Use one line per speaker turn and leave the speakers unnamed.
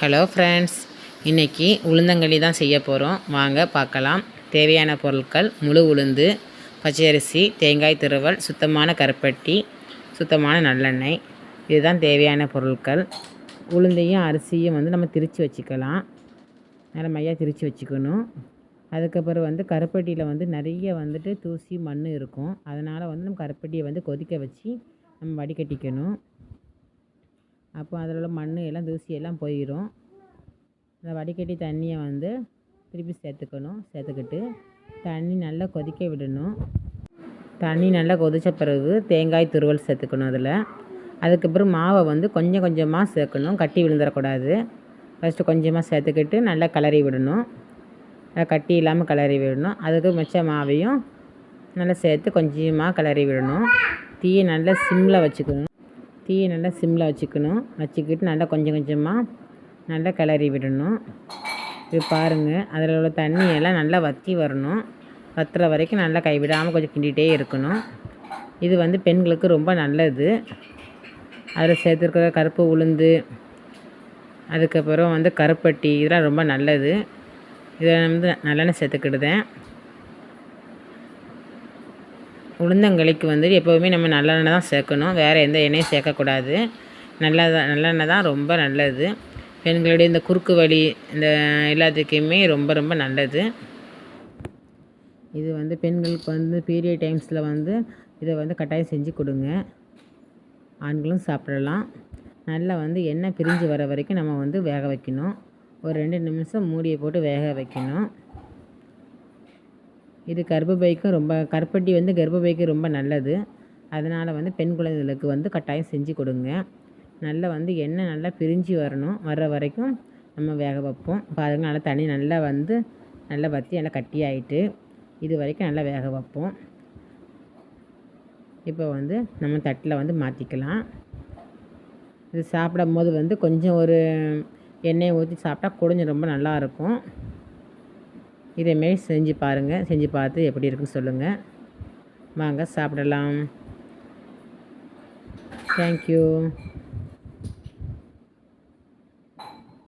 Hello friends இன்றைக்கி உளுந்தங்களி தான் செய்ய போகிறோம் வாங்க பார்க்கலாம். தேவையான பொருட்கள் முழு உளுந்து பச்சரிசி தேங்காய் திருவல் சுத்தமான கருப்பட்டி சுத்தமான நல்லெண்ணெய். இதுதான் தேவையான பொருட்கள். உளுந்தையும் அரிசியும் வந்து நம்ம திரித்து வச்சுக்கலாம். நல்ல மையாக திரித்து வச்சுக்கணும். அதுக்கப்புறம் வந்து கருப்பட்டியில் வந்து நிறைய வந்துட்டு தூசி மண் இருக்கும். அதனால் வந்து நம்ம கருப்பட்டியை வந்து கொதிக்க வச்சு நம்ம வடிகட்டிக்கணும். அப்போ அதில் உள்ள மண் எல்லாம் தூசி எல்லாம் போயிடும் அந்த வடிகட்டி தண்ணியை வந்து திருப்பி சேர்த்துக்கணும் சேர்த்துக்கிட்டு தண்ணி நல்லா கொதிக்க விடணும். தண்ணி நல்லா கொதித்த பிறகு தேங்காய் துருவல் சேர்த்துக்கணும் அதில். அதுக்கப்புறம் மாவை வந்து கொஞ்சம் கொஞ்சமாக சேர்க்கணும் கட்டி விழுந்துடக்கூடாது. ஃபஸ்ட்டு கொஞ்சமாக சேர்த்துக்கிட்டு நல்லா கிளறி விடணும். கட்டி இல்லாமல் கிளறி விடணும். அதுக்கு மிச்ச மாவையும் நல்லா சேர்த்து கொஞ்சமாக கிளறி விடணும். தீயை நல்லா சிம்மில் வச்சுக்கணும். தீயை நல்லா சிம்மில் வச்சுக்கணும். வச்சுக்கிட்டு நல்லா கொஞ்சம் கொஞ்சமாக நல்லா கிளறி விடணும். இது பாருங்கள் அதில் உள்ள தண்ணியெல்லாம் நல்லா வற்றி வரணும். வற்றுற வரைக்கும் நல்லா கைவிடாமல் கொஞ்சம் கிண்டிகிட்டே இருக்கணும். இது வந்து பெண்களுக்கு ரொம்ப நல்லது. அதில் சேர்த்துருக்கிற கருப்பு உளுந்து அதுக்கப்புறம் வந்து கருப்பட்டி இதெல்லாம் ரொம்ப நல்லது. இதை வந்து நல்லெண்ணெய் சேர்த்துக்கிடுதேன். உளுந்தங்களிக்கு வந்து எப்போவுமே நம்ம நல்லெண்ணெய் தான் சேர்க்கணும். வேறு எந்த எண்ணெயும் சேர்க்கக்கூடாது. நல்லதா நல்லெண்ணெய் தான் ரொம்ப நல்லது. பெண்களுடைய இந்த குறுக்கு வலி இந்த எல்லாத்துக்குமே ரொம்ப ரொம்ப நல்லது. இது வந்து பெண்களுக்கு வந்து பீரியட் டைம்ஸில் வந்து இதை வந்து கட்டாயம் செஞ்சு கொடுங்க. ஆண்களும் சாப்பிடலாம். நல்லா வந்து எண்ணெய் பிரிஞ்சு வர வரைக்கும் நம்ம வந்து வேக வைக்கணும். ஒரு ரெண்டு நிமிஷம் மூடியை போட்டு வேக வைக்கணும். இது கர்ப்பப்பைக்கும் ரொம்ப கருப்பட்டி வந்து கர்ப்பப்பைக்கு ரொம்ப நல்லது. அதனால் வந்து பெண் குழந்தைகளுக்கு வந்து கட்டாயம் செஞ்சு கொடுங்க. நல்லா வந்து எண்ணெய் நல்லா பிரிஞ்சு வரணும். வர்ற வரைக்கும் நம்ம வேக வைப்போம். பாருங்க நல்லா தண்ணி நல்லா வந்து நல்லா வற்றி நல்லா கட்டி ஆகிட்டு இது வரைக்கும் நல்லா வேக வைப்போம். இப்போ வந்து நம்ம தட்டில் வந்து மாற்றிக்கலாம் இது சாப்பிடும் போது வந்து கொஞ்சம் ஒரு எண்ணெயை ஊற்றி சாப்பிட்டா குழஞ்சி ரொம்ப நல்லாயிருக்கும் இதேமாரி செஞ்சு பாருங்கள் செஞ்சு பார்த்து எப்படி இருக்குன்னு சொல்லுங்கள் வாங்க சாப்பிடலாம். தேங்க்யூ